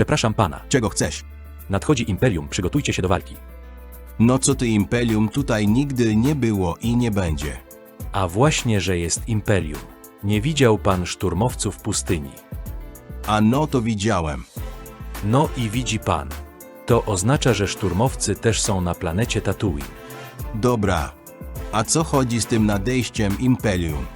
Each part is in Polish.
Przepraszam pana. Czego chcesz? Nadchodzi Imperium, przygotujcie się do walki. No co ty Imperium tutaj nigdy nie było i nie będzie. A właśnie, że jest Imperium. Nie widział pan szturmowców pustyni. A no to widziałem. No i widzi pan. To oznacza, że szturmowcy też są na planecie Tatooine. Dobra. A co chodzi z tym nadejściem Imperium?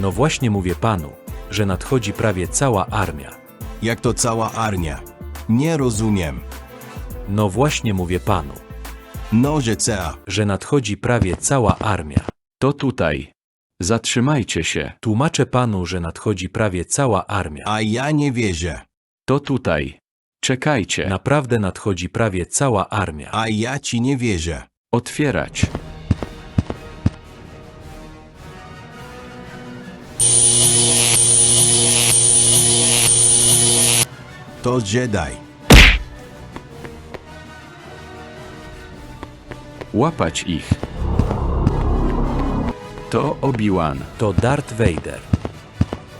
No właśnie mówię panu, że nadchodzi prawie cała armia. Jak to cała armia? Nie rozumiem. No właśnie mówię panu, No, że cea. że nadchodzi prawie cała armia. To tutaj. Zatrzymajcie się. Tłumaczę panu, że nadchodzi prawie cała armia. A ja nie wierzę. To tutaj. Czekajcie. Naprawdę nadchodzi prawie cała armia. A ja ci nie wierzę. Otwierać. To Jedi. Łapać ich. To Obi-Wan. To Darth Vader.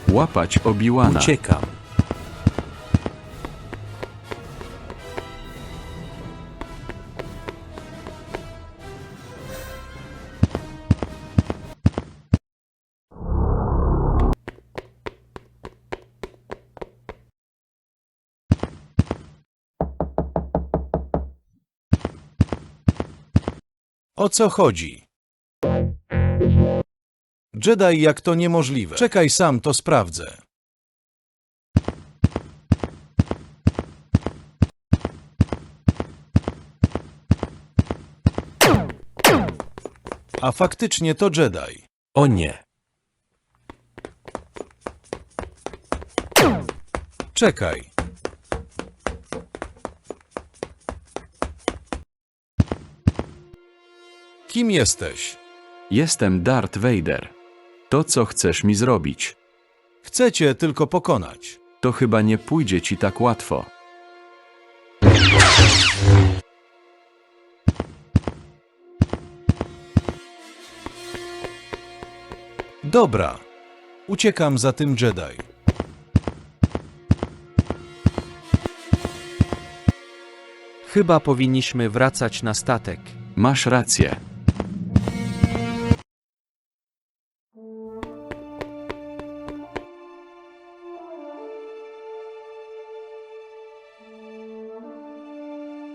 Łapać Obi-Wana. Uciekam. O co chodzi? Jedi, jak to niemożliwe. Czekaj sam, to sprawdzę. A faktycznie to Jedi. O nie. Czekaj. Kim jesteś? Jestem Darth Vader. To co chcesz mi zrobić? Chcę cię tylko pokonać. To chyba nie pójdzie ci tak łatwo. Dobra. Uciekam za tym Jedi. Chyba powinniśmy wracać na statek. Masz rację.